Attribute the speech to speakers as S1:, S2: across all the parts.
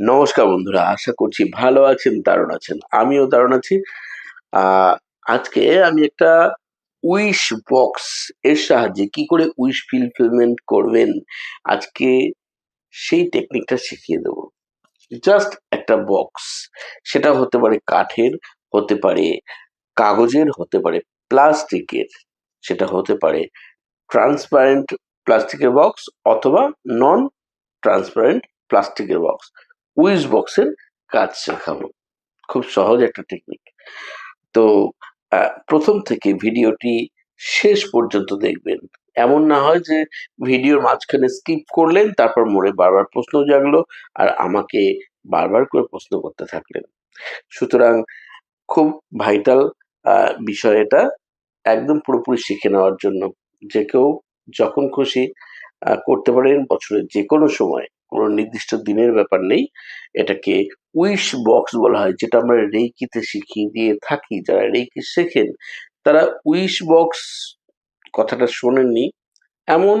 S1: নমস্কার বন্ধুরা, আশা করছি ভালো আছেন, দারুণ আছেন। আমিও দারুণ আছি। আজকে আমি একটা উইশ বক্স এর সাহায্যে কি করে উইশ ফিলফিলমেন্ট করবেন, আজকে সেই টেকনিকটা শিখিয়ে দেবো। জাস্ট একটা বক্স। সেটা হতে পারে কাঠের, হতে পারে কাগজের, হতে পারে প্লাস্টিকের। সেটা হতে পারে ট্রান্সপারেন্ট প্লাস্টিকের বক্স অথবা নন ট্রান্সপারেন্ট প্লাস্টিকের বক্স। উইশ বক্সের কাজ শেখাবো। খুব সহজ একটা টেকনিক তো প্রথম থেকে ভিডিওটি শেষ পর্যন্ত দেখবেন। এমন না হয় যে ভিডিওর মাঝখানে স্কিপ করলেন, তারপর মোড়ে বারবার প্রশ্ন জাগলো আর আমাকে বারবার করে প্রশ্ন করতে থাকলেন। সুতরাং খুব ভাইটাল বিষয় এটা। একদম পুরোপুরি শিখে নেওয়ার জন্য যে কেউ যখন খুশি করতে পারেন বছরের যে কোনো সময়। কোনো নির্দিষ্ট দিনের ব্যাপার নেই। এটাকে উইশ বক্স বলা হয়, যেটা আমরা রেইকিতে শিখিয়ে দিয়ে থাকি, যারা রেইকি শেখেন, তারা উইশ বক্স কথাটা শোনেননি। এমন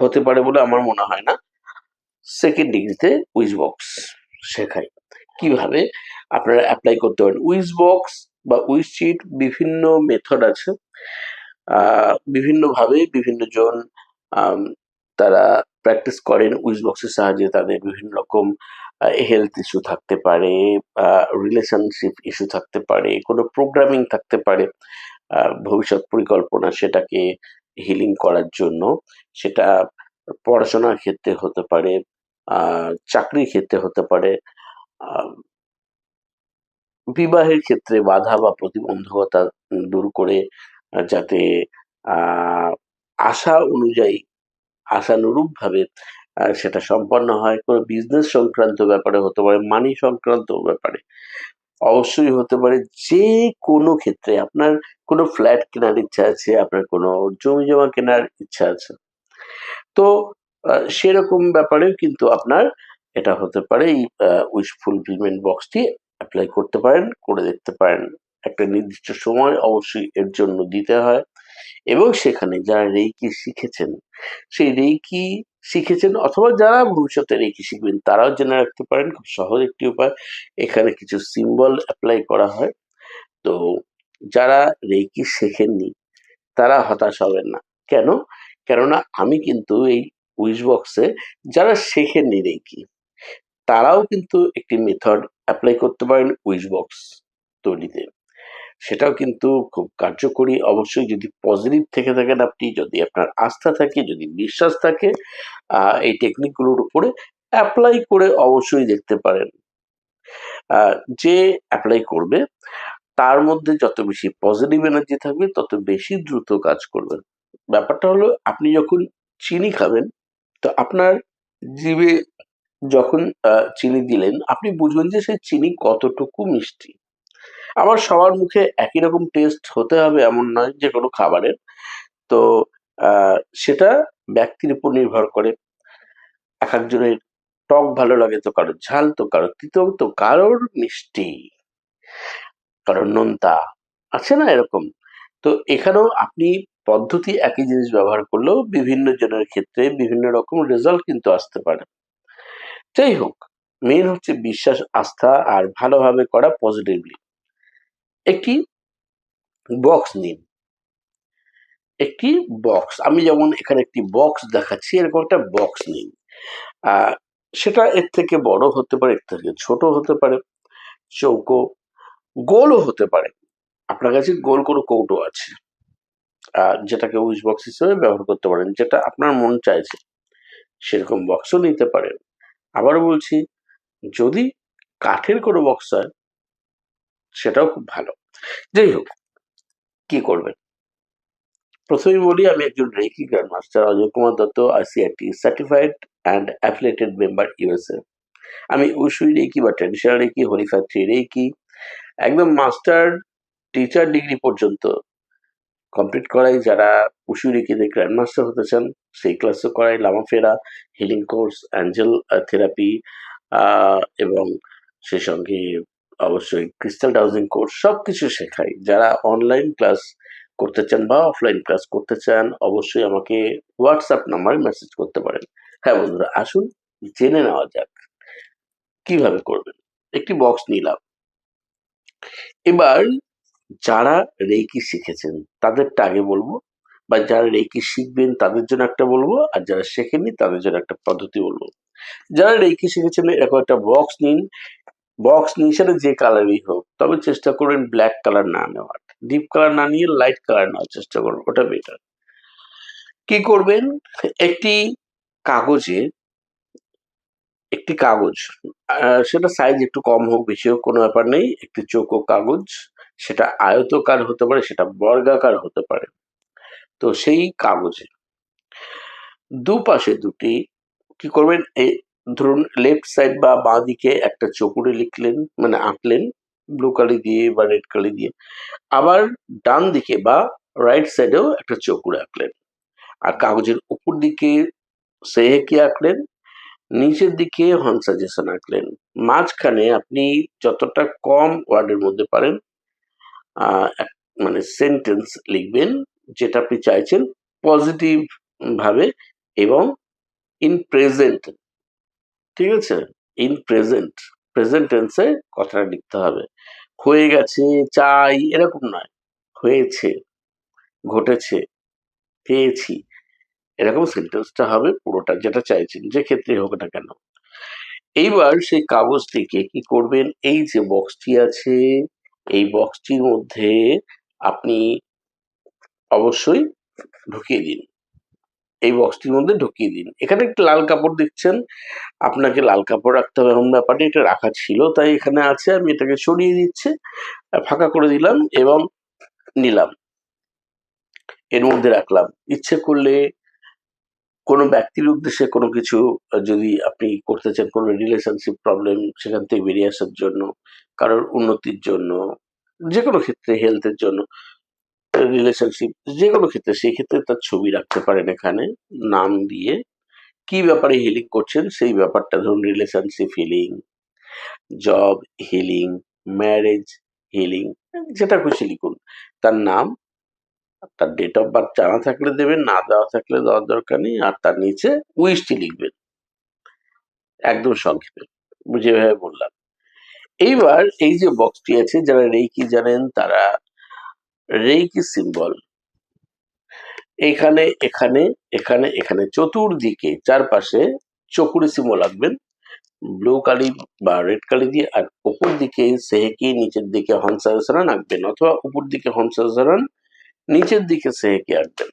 S1: হতে পারে বলে আমার মনে হয় না। সেকেন্ড ডিগ্রিতে উইশ বক্স শেখাই কীভাবে? আপনারা অ্যাপ্লাই করতে পারেন। উইশ বক্স বা উইশ চিট বিভিন্ন মেথড আছে। বিভিন্নভাবে বিভিন্ন জন তারা প্র্যাকটিস করেন উইজ বক্সের সাহায্যে তাদের বিভিন্ন রকম হেলথ ইস্যু থাকতে পারে রিলেশনশিপ ইস্যু থাকতে পারে, কোনো প্রোগ্রামিং থাকতে পারে ভবিষ্যৎ পরিকল্পনা সেটাকে হিলিং করার জন্য। সেটা পড়াশোনার ক্ষেত্রে হতে পারে চাকরির ক্ষেত্রে হতে পারে বিবাহের ক্ষেত্রে বাধা বা প্রতিবন্ধকতা দূর করে যাতে আশা অনুযায়ী আশানুরূপ ভাবে আহ, সেটা সম্পন্ন হয়। কোনো বিজনেস সংক্রান্ত ব্যাপারে হতে পারে মানি সংক্রান্ত ব্যাপারে। অবশ্যই হতে পারে যে কোনো ক্ষেত্রে আপনার কোনো ফ্ল্যাট কেনার ইচ্ছা আছে আপনার কোনো জমি জমা কেনার ইচ্ছা আছে। তো সেরকম ব্যাপারেও কিন্তু আপনার এটা হতে পারে এই উইশ ফুলফিলমেন্ট বক্সটি অ্যাপ্লাই করতে পারেন করে দেখতে পারেন। একটা নির্দিষ্ট সময় অবশ্যই এর জন্য দিতে হয়। এবং সেখানে যারা রেইকি শিখেছেন, সেই রেইকি শিখেছেন অথবা যারা ভবিষ্যতে রেইকি শিখবেন, তারাও জেনে রাখতে পারেন, খুব সহজ একটি উপায়। এখানে কিছু সিম্বল অ্যাপ্লাই করা হয়। তো যারা রেইকি শেখেননি, তারা হতাশ হবেন না। কেন? কেননা আমি কিন্তু এই উইশ বক্সে যারা শেখেননি রেইকি, তারাও কিন্তু একটি মেথড অ্যাপ্লাই করতে পারেন উইশ বক্স তৈরিতে। সেটাও কিন্তু খুব কার্যকরী। অবশ্যই যদি পজিটিভ থেকে থাকেন আপনি, যদি আপনার আস্থা থাকে, যদি বিশ্বাস থাকে এই টেকনিকগুলোর উপরে অ্যাপ্লাই করে অবশ্যই দেখতে পারেন। যে অ্যাপ্লাই করবে, তার মধ্যে যত বেশি পজিটিভ এনার্জি থাকবে, তত বেশি দ্রুত কাজ করবেন ব্যাপারটা হলো, আপনি যখন চিনি খাবেন, তো আপনার জিভে যখন চিনি দিলেন, আপনি বুঝবেন যে সেই চিনি কতটুকু মিষ্টি। আবার সবার মুখে একই রকম টেস্ট হতে হবে এমন নয় যে কোনো খাবারের। তো সেটা ব্যক্তির উপর নির্ভর করে। এক একজনের টক ভালো লাগে তো কারোর ঝাল, তো কারোর তিতো তো কারোর মিষ্টি। কারোর নোনতা। আছে না এরকম? তো এখানেও আপনি পদ্ধতি একই জিনিস ব্যবহার করলেও বিভিন্ন জনের ক্ষেত্রে বিভিন্ন রকম রেজাল্ট কিন্তু আসতে পারে। যাই হোক মেন হচ্ছে বিশ্বাস, আস্থা আর ভালোভাবে করা পজিটিভলি একটি বক্স নিন। একটি বক্স আমি যেমন এখানে একটি বক্স দেখাচ্ছি, এরকম একটা বক্স নিন। সেটা এর থেকে বড় হতে পারে, এর থেকে ছোট হতে পারে, চৌকো, গোলও হতে পারে। আপনার কাছে গোল কোনো কৌটো আছে যেটাকে উইচ বক্স হিসেবে ব্যবহার করতে পারেন, যেটা আপনার মন চাইছে, সেরকম বক্সও নিতে পারেন। আবারও বলছি, যদি কাঠের কোনো বক্স হয় সেটাও খুব ভালো। যাই হোক, কি করবেন? প্রথমেই বলি, আমি একজন reiki grand master Ajay Kumar Dutta, ICIT certified and affiliated member USA. আমি উসুই রেকি বা ট্র্যাডিশনাল রেকি হলিফ্যাক্টরি রেকি, একদম মাস্টার টিচার ডিগ্রি পর্যন্ত কমপ্লিট করাই। যারা উসুই রেকিতে গ্র্যান্ড মাস্টার হতে চান, সেই ক্লাসও করাই। লামাফেরা হিলিং কোর্স, অ্যাঞ্জেল থেরাপি এবং সেই সঙ্গে অবশ্যই ক্রিস্টাল ডাউজিং কোর্স সব কিছু শেখাই। যারা অনলাইন ক্লাস করতে চান বা অফলাইন ক্লাস করতে চান, অবশ্যই আমাকে হোয়াটসঅ্যাপ নাম্বারে মেসেজ করতে পারেন। হ্যাঁ বন্ধুরা, আসুন, জেনে নেওয়া যাক কীভাবে করবেন। একটি বক্স নিলাম। এবার যারা রেকি শিখেছেন, তাদেরটা আগে বলব বা যারা রেকি শিখবেন, তাদের জন্য একটা বলব আর যারা শেখেননি, তাদের জন্য একটা পদ্ধতি বলব। যারা রেকি শিখেছেন, এরকম একটা বক্স নিন। বক্স সেটা যে কালারই হোক, তবে চেষ্টা করবেন ব্ল্যাক কালার না নেওয়ার। ডিপ কালার না নিয়ে লাইট কালার নেওয়ার চেষ্টা করুন, ওটা বেটার কি করবেন? একটি কাগজে, একটি কাগজ সেটা সাইজ একটু কম হোক বেশি হোক কোনো ব্যাপার নেই, একটি চৌকো কাগজ, সেটা আয়তকার হতে পারে, সেটা বর্গাকার হতে পারে। তো সেই কাগজে দুপাশে দুটি কি করবেন? ধরুন লেফট সাইড বা বাঁ দিকে একটা চকুরে লিখলেন মানে আঁকলেন ব্লু কালি দিয়ে বা রেড কালি দিয়ে। আবার ডান দিকে বা রাইট সাইডেও একটা চকুরে আঁকলেন। আর কাগজের উপর দিকে সেহেকি আঁকলেন, নিচের দিকে হনসাজেশন আঁকলেন। মাঝখানে আপনি যতটা কম ওয়ার্ডের মধ্যে পারেন মানে সেন্টেন্স লিখবেন, যেটা আপনি চাইছেন পজিটিভ ভাবে এবং ইন প্রেজেন্ট ঠিক আছে? ইন প্রেজেন্ট প্রেজেন্ট টেন্সে কথাটা লিখতে হবে। হয়ে গেছে, চাই, এরকম নয়। হয়েছে, ঘটেছে, পেয়েছি। এরকম সেন্টেন্সটা হবে পুরোটা, যেটা চাইছেন, যে ক্ষেত্রে হোক না কেন। এইবার সেই কাগজটিকে কি করবেন? এই যে বক্সটি আছে, এই বক্সটির মধ্যে আপনি অবশ্যই ঢুকিয়ে দিন। এই বক্সটির মধ্যে ঢুকিয়ে দিন। এখানে একটা লাল কাপড় দেখছেন। আপনাকে লাল কাপড় রাখতে হবে এমন ব্যাপারে এটা রাখা ছিল, তাই এখানে আছে। আমি এটাকে সরিয়ে দিচ্ছি ফাঁকা করে দিলাম এবং নিলাম। এর মধ্যে রাখলাম। ইচ্ছে করলে কোনো ব্যক্তির উদ্দেশ্যে কোনো কিছু যদি আপনি করতে চান, কোনো রিলেশনশিপ প্রবলেম সেখান থেকে বেরিয়ে আসার জন্য, কারোর উন্নতির জন্য যে কোনো ক্ষেত্রে হেলথের জন্য রিলেশনশিপ যে কোনো ক্ষেত্রে সেই ক্ষেত্রে তার ছবি রাখতে পারেন এখানে, নাম দিয়ে। কি ব্যাপারে হিলিং করছেন সেই ব্যাপারটা ধরুন relationship healing job healing marriage healing যেটা খুশি লিখুন। তার নাম, তার ডেট অফ বার্থ জানা থাকলে দেবেন, না দেওয়া থাকলে দেওয়ার দরকার নেই, আর তার নিচে উইশটি লিখবেন। একদম সংক্ষেপে, যেভাবে বললাম। এইবার এই যে বক্সটি আছে, যারা রেইকি জানেন তারা রেইকি সিম্বল। এখানে এখানে এখানে এখানে চতুর্দিকে চারপাশে চকুরি সিম্বল আঁকবেন। ব্লু কালি বা রেড কালি দিয়ে আর উপর দিকে সেহেকি, নিচের দিকে হংসাসরান আঁকবেন অথবা উপর দিকে হংসাসরান নিচের দিকে সেহেকি আঁকবেন।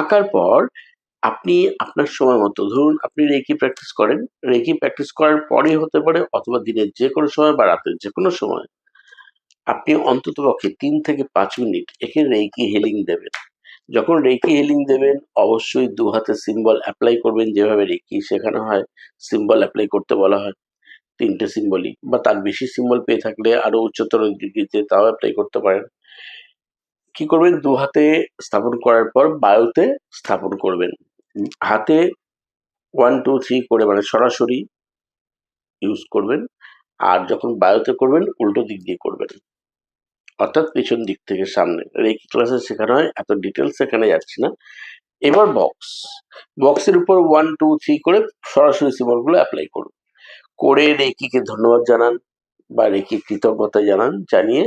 S1: আঁকার পর আপনি আপনার সময় মতো, ধরুন আপনি রেকি প্র্যাকটিস করেন। রেকি প্র্যাকটিস করার পরে হতে পারে অথবা দিনের যে কোনো সময় বা রাতের যে কোনো সময় আপনি অন্তত পক্ষে তিন থেকে পাঁচ মিনিট একে রেকি হিলিং দেবেন। যখন রেকি হিলিং দেবেন, অবশ্যই দু হাতে সিম্বল অ্যাপ্লাই করবেন যেভাবে রেকি শেখানো হয়, সিম্বল অ্যাপ্লাই করতে বলা হয়। তিনটে সিম্বলই বা তার বেশি সিম্বল পেয়ে থাকলে আরও উচ্চতর ডিগ্রিতে তাও অ্যাপ্লাই করতে পারেন। কি করবেন? দু হাতে স্থাপন করার পর বায়ুতে স্থাপন করবেন। হাতে ওয়ান টু থ্রি করে মানে সরাসরি ইউজ করবেন। আর যখন বায়ুতে করবেন, উল্টো দিক দিয়ে করবেন। অর্থাৎ পেছন দিক থেকে সামনে। রেকি ক্লাসে শেখানো হয়, এত ডিটেলস এখানে যাচ্ছি না। এবার বক্স বক্সের উপর ওয়ান টু থ্রি করে সরাসরি সিম্বলগুলো অ্যাপ্লাই করুন। করে রেকিকে ধন্যবাদ জানান বা রেকি কৃতজ্ঞতা জানান, জানিয়ে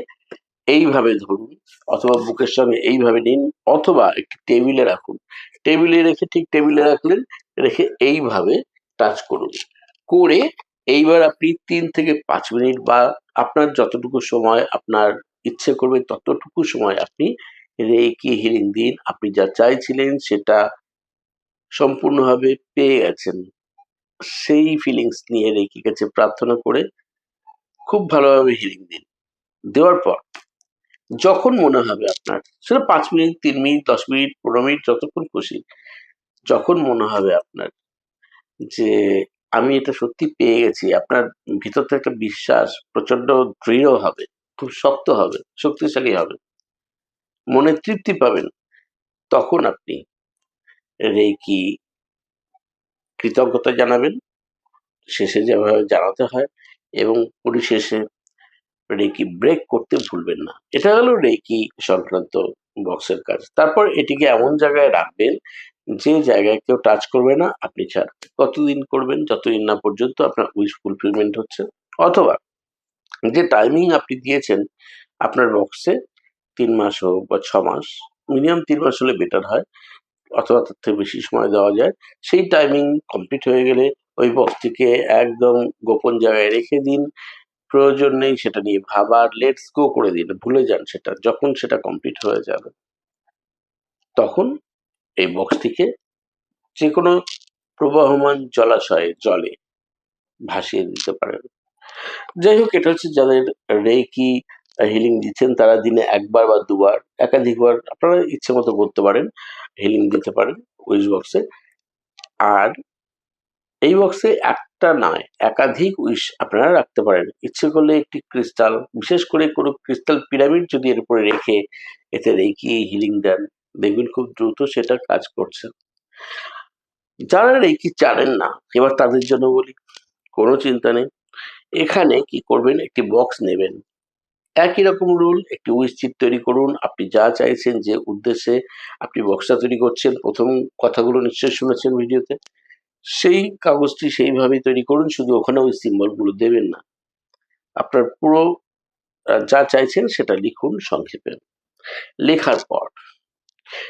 S1: এইভাবে ধরুন, অথবা বুকের সঙ্গে এইভাবে নিন, অথবা একটি টেবিলে রাখুন। টেবিলে রেখে ঠিক টেবিলে রাখলেন, রেখে এইভাবে টাচ করুন। করে এইবার আপনি তিন থেকে পাঁচ মিনিট বা আপনার যতটুকু সময় আপনার ইচ্ছে করবে ততটুকু সময় আপনি রেকি হিলিং দিন। আপনি যা চাইছিলেন সেটা সম্পূর্ণভাবে পেয়ে গেছেন। সেই ফিলিংস নিয়ে রেকি কাছে প্রার্থনা করে খুব ভালোভাবে হিলিং দিন। দেওয়ার পর যখন মনে হবে আপনার সেটা পাঁচ মিনিট, তিন মিনিট, দশ মিনিট, পনেরো মিনিট, যতক্ষণ খুশি, যখন মনে হবে আপনার যে আমি এটা সত্যি পেয়ে গেছি, আপনার ভিতর থেকে একটা বিশ্বাস প্রচণ্ড দৃঢ় হবে। খুব শক্ত হবে, শক্তিশালী হবে। মনে তৃপ্তি পাবেন। তখন আপনি রেকি কৃতজ্ঞতা জানাবেন, শেষে যেভাবে জানাতে হয় এবং পরিশেষে রেকি ব্রেক করতে ভুলবেন না। এটা হলো রেকি সংক্রান্ত বক্সের কাজ। তারপর এটিকে এমন জায়গায় রাখবেন যে জায়গায় কেউ টাচ করবে না, আপনি ছাড়। কতদিন করবেন, যতদিন না পর্যন্ত আপনার উইশ ফুলফিলমেন্ট হচ্ছে, অথবা যে টাইমিং আপনি দিয়েছেন আপনার বক্সে তিন মাস হোক বা ছ মাস মিনিমাম তিন মাস হলে বেটার হয়। অথবা তার থেকে বেশি সময় দেওয়া যায়। সেই টাইমিং কমপ্লিট হয়ে গেলে ওই বক্সটিকে একদম গোপন জায়গায় রেখে দিন। প্রয়োজন নেই সেটা নিয়ে ভাবার লেটস গো করে দিন, ভুলে যান সেটা, যখন সেটা কমপ্লিট হয়ে যাবে। তখন এই বক্সটিকে যে কোনো প্রবাহমান জলাশয়ে জলে ভাসিয়ে দিতে পারেন। যাই হোক এটা হচ্ছে যাদের রেকি হিলিং দিচ্ছেন, তারা দিনে একবার বা দুবার, একাধিকবার আপনারা ইচ্ছে মতো করতে পারেন হিলিং দিতে পারেন উইচ বক্সে আর এই বক্সে একটা নয়, একাধিক উইশ আপনারা রাখতে পারেন। ইচ্ছে করলে একটি ক্রিস্টাল বিশেষ করে কোনো ক্রিস্টাল পিরামিড যদি এর উপরে রেখে এতে রেখে হিলিং দেন, দেখবেন খুব দ্রুত সেটা কাজ করছে। যারা রেকি জানেন না, এবার তাদের জন্য বলি, কোনো চিন্তা নেই। এখানে কি করবেন? একটি বক্স নেবেন। একই রকম রুল একটি উইশ চিট তৈরি করুন। আপনি যা চাইছেন, যে উদ্দেশ্যে আপনি বক্সটা তৈরি করছেন, প্রথম কথাগুলো নিশ্চয়ই শুনেছেন ভিডিওতে। সেই কাগজটি সেইভাবেই তৈরি করুন, শুধু ওখানে ওই সিম্বলগুলো দেবেন না। আপনার পুরো যা চাইছেন সেটা লিখুন, সংক্ষেপে। লেখার পর,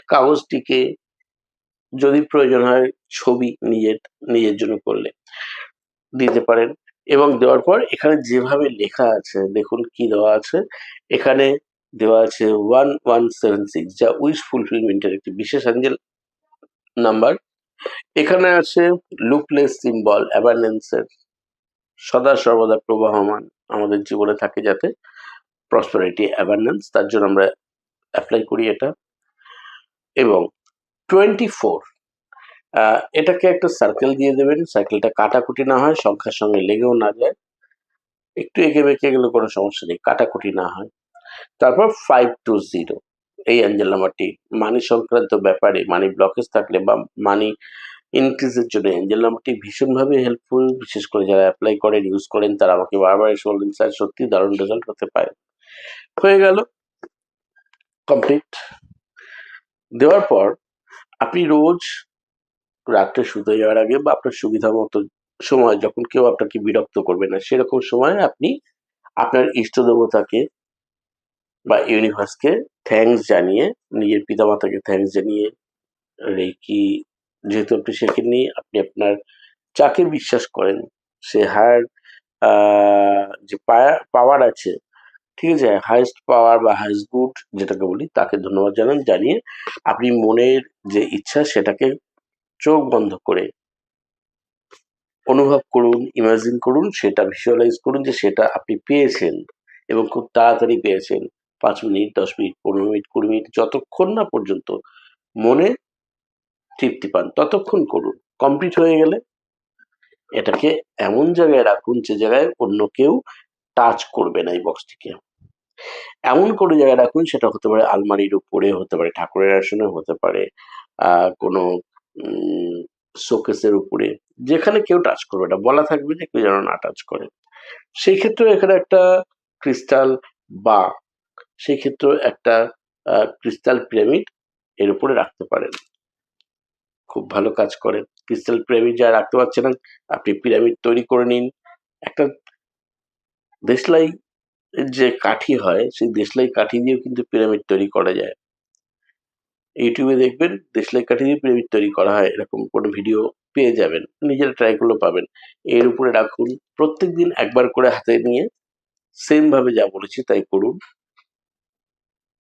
S1: কাগজটিকে যদি প্রয়োজন হয় ছবি নিজের নিজের জন্য করলে দিতে পারেন। এবং দেওয়ার পর এখানে যেভাবে লেখা আছে, দেখুন কি দেওয়া আছে। এখানে দেওয়া আছে ওয়ান ওয়ান সেভেন সিক্স যা উইশ ফুলফিলমেন্টের একটি বিশেষ অ্যাঞ্জেল নাম্বার এখানে আছে লুপলেস সিম্বল অ্যাবান্ডেন্সের সদা সর্বদা প্রবাহমান আমাদের জীবনে থাকে যাতে প্রসপারিটি অ্যাবান্ডেন্স তার জন্য আমরা অ্যাপ্লাই করি এটা। এবং টোয়েন্টি ফোর এটাকে একটা সার্কেল দিয়ে দেবেন। সার্কেলটা কাটাকুটি না হয়, সংখ্যার সঙ্গে লেগেও না যায়। একটু এঁকে বেঁকে গেলে কোনো সমস্যা নেই, কাটাকুটি না হয়। তারপর ফাইভ টু জিরো এই অ্যাঞ্জেল নাম্বারটি মানি সংক্রান্ত ব্যাপারে মানি ব্লকেজ থাকলে বা মানি ইনক্রিজের জন্য অ্যাঞ্জেল নাম্বারটি ভীষণভাবে হেল্পফুল বিশেষ করে যারা অ্যাপ্লাই করেন ইউজ করেন, তারা আমাকে বারবার এসে বললেন, স্যার, সত্যি দারুণ রেজাল্ট হতে পারে। হয়ে গেল। কমপ্লিট দেওয়ার পর আপনি রোজ রাত্রে শুতে যাওয়ার আগে বা আপনার সুবিধা মতো সময় যখন কেউ আপনাকে বিরক্ত করবে না, সেরকম সময় আপনি আপনার ইষ্ট দেবতাকে বা ইউনিভার্সকে থ্যাঙ্কস জানিয়ে, নিজের পিতামাতাকে থ্যাঙ্কস জানিয়ে, রেকি যেহেতু আপনি শেখেননি আপনি আপনার যাকে বিশ্বাস করেন, সে হায়ার যে পাওয়ার আছে, ঠিক আছে হাইস্ট পাওয়ার বা হাইস্ট গুড যেটাকে বলি, তাকে ধন্যবাদ জানান, জানিয়ে আপনি মনের যে ইচ্ছা সেটাকে চোখ বন্ধ করে অনুভব করুন ইমাজিন করুন, সেটা ভিজুয়ালাইজ করুন যে সেটা আপনি পেয়েছেন এবং খুব তাড়াতাড়ি পেয়েছেন। পাঁচ মিনিট, দশ মিনিট, পনেরো মিনিট, কুড়ি মিনিট, যতক্ষণ না পর্যন্ত মনে তৃপ্তি পান, ততক্ষণ করুন। কমপ্লিট হয়ে গেলে এটাকে এমন জায়গায় রাখুন যে জায়গায় অন্য কেউ টাচ করবে না এই বক্সটিকে এমন কোনো জায়গায় রাখুন, সেটা হতে পারে আলমারির উপরে, হতে পারে ঠাকুরের আসনে, হতে পারে কোনো শোকেসের উপরে, যেখানে কেউ টাচ করবে না, বলা থাকবে যে কেউ যেন না টাচ করে। সেই ক্ষেত্রে এখানে একটা ক্রিস্টাল বা সেই ক্ষেত্রে একটা ক্রিস্টাল পিরামিড এর উপরে রাখতে পারেন। খুব ভালো কাজ করে। ক্রিস্টাল পিরামিড যা রাখতে পারছেন না, আপনি পিরামিড তৈরি করে নিন। একটা দেশলাই যে কাঠি হয়, সেই দেশলাই কাঠি দিয়েও কিন্তু পিরামিড তৈরি করা যায়। ইউটিউবে দেখবেন দেশলাই কাঠি দিয়ে পিরামিড তৈরি করা হয়, এরকম কোনো ভিডিও পেয়ে যাবেন, নিজের ট্রাই করলে পাবেন। এর উপরে রাখুন প্রত্যেক দিন একবার করে হাতে নিয়ে সেমভাবে যা বলেছি তাই করুন।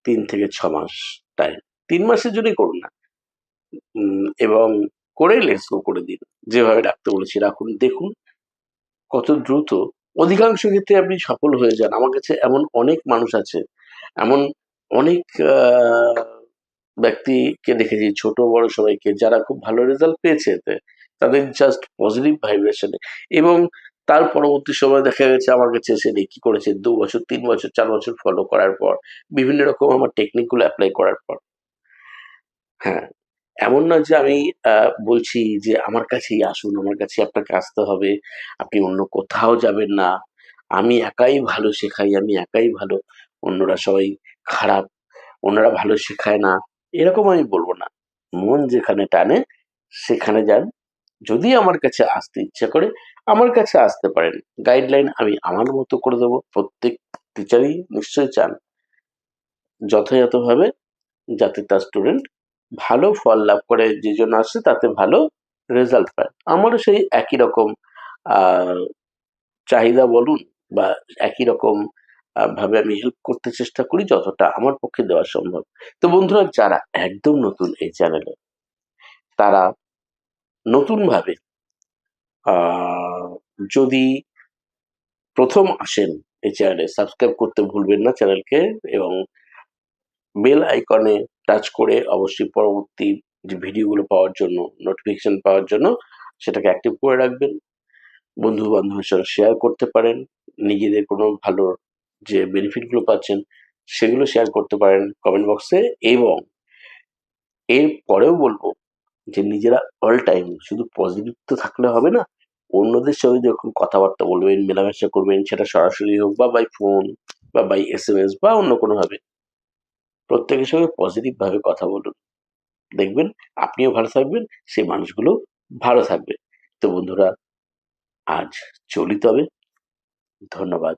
S1: তিন থেকে ছ মাস টাইম তিন মাসের জন্যই করুন না। এবং করে লেটস গো করে দিন। যেভাবে রাখতে বলেছি, রাখুন। দেখুন কত দ্রুত, অধিকাংশ ক্ষেত্রে আপনি সফল হয়ে যান। আমার কাছে এমন অনেক মানুষ আছে, এমন অনেক ব্যক্তিকে দেখেছি, ছোট, বড় সবাইকে, যারা খুব ভালো রেজাল্ট পেয়েছে এতে, তাদের জাস্ট পজিটিভ ভাইব্রেশনে এবং তার পরবর্তী সময় দেখা গেছে, আমার কাছে এসে কি করেছে? দু বছর, তিন বছর, চার বছর ফলো করার পর, বিভিন্ন রকম আমার টেকনিকগুলো অ্যাপ্লাই করার পর। হ্যাঁ এমন না যে আমি বলছি যে আমার কাছেই আসুন, আমার কাছে আপনাকে আসতে হবে, আপনি অন্য কোথাও যাবেন না। আমি একাই ভালো শেখাই, আমি একাই ভালো, অন্যরা সবাই খারাপ, অন্যরা ভালো শেখায় না। এরকম আমি বলব না। মন যেখানে টানে, সেখানে যান। যদি আমার কাছে আসতে ইচ্ছা করে, আমার কাছে আসতে পারেন। গাইডলাইন আমি আমার মতো করে দেবো, প্রত্যেক টিচারই নিশ্চয়ই চান। যথাযথভাবে যাতে তার স্টুডেন্ট ভালো ফল লাভ করে, যে জন্য আসছে তাতে ভালো রেজাল্ট পায়। আমারও সেই একই রকম চাহিদা বলুন বা একই রকম ভাবে আমি হেল্প করতে চেষ্টা করি যতটা আমার পক্ষে দেওয়া সম্ভব। তো বন্ধুরা, যারা একদম নতুন এই চ্যানেলে তারা নতুনভাবে যদি প্রথম আসেন এই চ্যানেলে সাবস্ক্রাইব করতে ভুলবেন না চ্যানেলকে এবং বেল আইকনে টাচ করে অবশ্যই পরবর্তী যে ভিডিওগুলো পাওয়ার জন্য নোটিফিকেশন পাওয়ার জন্য, সেটাকে অ্যাক্টিভ করে রাখবেন। বন্ধু বান্ধবের সঙ্গে শেয়ার করতে পারেন। নিজেদের কোনো ভালো যে বেনিফিটগুলো পাচ্ছেন, সেগুলো শেয়ার করতে পারেন কমেন্ট বক্সে এবং এর পরেও বলব যে নিজেরা অল টাইম শুধু পজিটিভ তো থাকলে হবে না, অন্যদের সঙ্গে যখন কথাবার্তা বলবেন, মেলামেশা করবেন, সেটা সরাসরি হোক বা বাই ফোন বা বাই এস এম এস বা অন্য কোনোভাবে, প্রত্যেকের সঙ্গে পজিটিভ ভাবে কথা বলুন। দেখবেন আপনিও ভালো থাকবেন, সেই মানুষগুলো ভালো থাকবে। তো বন্ধুরা, আজ চলি তবে। ধন্যবাদ।